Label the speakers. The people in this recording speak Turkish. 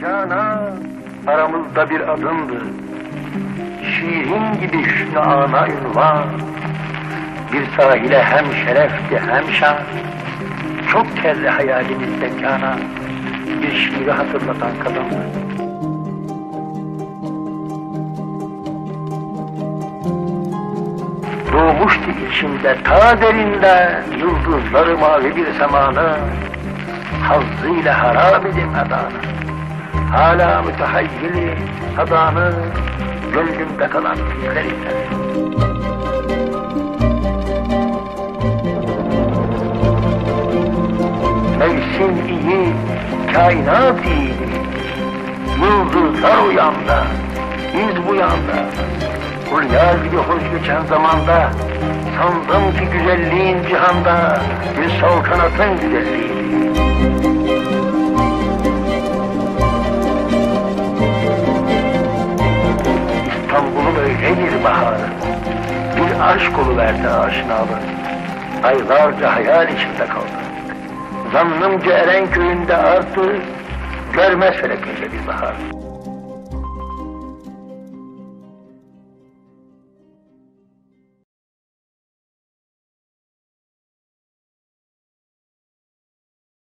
Speaker 1: Canan aramızda bir adımdı. Şiirin gibi hüsnü ana ünvan. Bir sahile hem şerefti hem şan. Çok kere hayalimizde Canan. Bir şiiri hatırlatan kadındı. Doğmuştu içimde ta derinde yıldızları mavi bir semanı hazzıyla harap edin adanı. Hala mütehayyili adanı gönlümde kalan fiklerinde. Mevsim iyi, kainat iyi. Yıldızlar uyandı, biz bu yanda. Hulya gibi hoş geçen zamanda sandım ki güzelliğin cihanda bir saltanatın güzelliği. İstanbul'un bir baharı, bir aşk verdi aşinalı. Aylarca hayal içinde kaldı. Zannımca Erenköy'ünde arttı, görmez felekinde bir bahar.